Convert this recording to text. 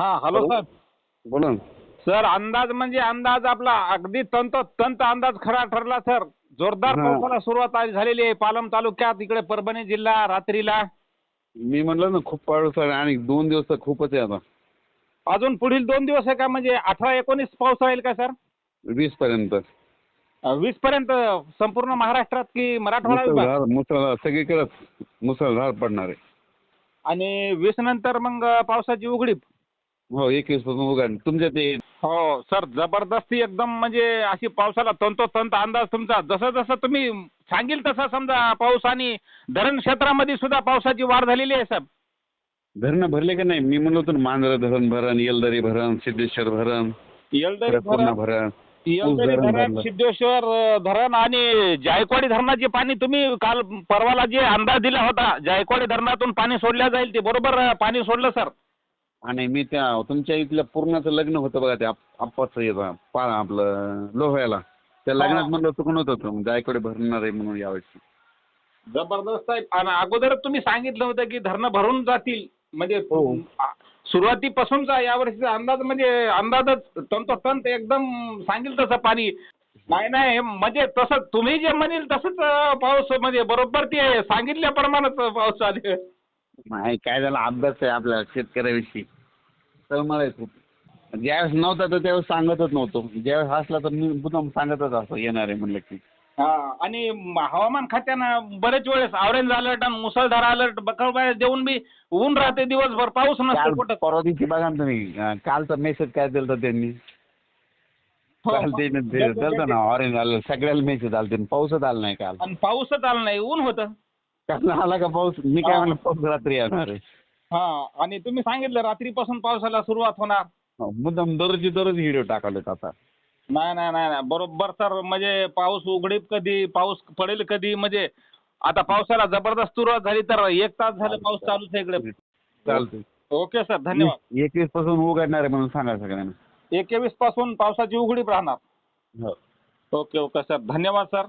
हा hello sir बोला. ना सर अंदाज म्हणजे अंदाज आपला. अगदी तंत तंत अंदाज खरा ठरला सर. जोरदार हा. पावसाला सुरुवात आज झालेली आहे. पालम तालुक्यात इकडे परभणी जिल्हा रात्रीला. मी म्हणलं ना खूप पाऊस आहे आणि दोन दिवस तर खूपच आहे आता. अजून पुढील दोन दिवस आहे का? म्हणजे अठरा एकोणीस पाऊस राहील का सर? वीस पर्यंत. वीस पर्यंत संपूर्ण महाराष्ट्रात की मराठवाडा विभाग? मुसळधार मुसळधार सगळीकडेच मुसळधार पडणार आहे. आणि वीस नंतर मग पावसाची उघडीप? हो एकवीसपासून उघड तुमच्या ते हो सर जबरदस्ती एकदम म्हणजे अशी पावसाला तंतोतंत अंदाज तुमचा. जसं जसं तुम्ही सांगेल तसा समजा पाऊस आणि धरण क्षेत्रामध्ये सुद्धा पावसाची वाढ झालेली आहे साहेब. धरणं भरले का नाही? मी म्हणलो होतो ना मांजरा धरण भरण येलदरी भरण सिद्धेश्वर भरण येलदरी पूर्ण भरण येलदरी धरण धरण भरलं. सिद्धेश्वर अ, धरण आणि जायकवाडी धरणाचे पाणी तुम्ही काल परवाला जे अंदाज दिला होता जायकवाडी धरणातून पाणी सोडल्या जाईल ते बरोबर अ, पाणी सोडलं सर. आणि मी त्या तुमच्या इथल्या पूर्णाचं लग्न होतं बघा त्या आप्पाचं पा आपलं लोह्याला. त्या लग्नात हा. म्हणलं चुकून होतं जायकडे भरणार आहे म्हणून यावेळेस. जबरदस्त आहे. आणि अगोदर तुम्ही सांगितलं होतं की धरणं भरून जातील. म्हणजे हो. सुरुवातीपासूनचा यावर्षीचा अंदाज म्हणजे अंदाजच तंतोतंत एकदम सांगेल तसं पाणी. नाही नाही म्हणजे तसं तुम्ही जे म्हणेल तसंच पाऊस म्हणजे बरोबर ते सांगितल्याप्रमाणेच पाऊस चालेल नाही काय झालं अभ्यास आहे आपल्या शेतकऱ्याविषयी. तळमळ आहे खूप. ज्यावेळेस नव्हता तर त्यावेळेस सांगतच नव्हतो. ज्यावेळेस असला तर मी मुद्दाम सांगतच असतो येणार आहे म्हणलं की. हा आणि म- हवामान खात्यानं बरेच वेळेस ऑरेंज अलर्ट आणि मुसळधार अलर्ट बकळबाय देऊन बी ऊन राहते दिवसभर पाऊस काल नसतो कुठं. परवा दिवशी बघा ना तुम्ही अं, कालचा मेसेज काय दिलता त्यांनी? हो. काल ते दिलता ना ऑरेंज आलं सगळ्याला मेसेज आलते पाऊसच आला नाही काल. आणि पाऊसच आला नाही ऊन होतं. काल आला का पाऊस? मी काय. म्हणलं पाऊस रात्री येणार आहे. हा आणि तुम्ही सांगितलं रात्रीपासून पावसाला सुरुवात होणार. हो, मुद्दाम दररोज दररोज व्हिडिओ टाकालेत आता. नाही नाही नाही नाही बरोबर सर म्हणजे पाऊस उघडीप कधी पाऊस पडेल कधी म्हणजे आता पावसाला जबरदस्त सुरुवात झाली तर एक तास झालं पाऊस चालूच आहे इकडे. चालतंय. ओके सर धन्यवाद. एकवीसपासून उघडणार आहे म्हणून सांगा सगळ्यांना. एकवीसपासून पावसाची उघडीप राहणार. हो. ओके ओके सर धन्यवाद सर.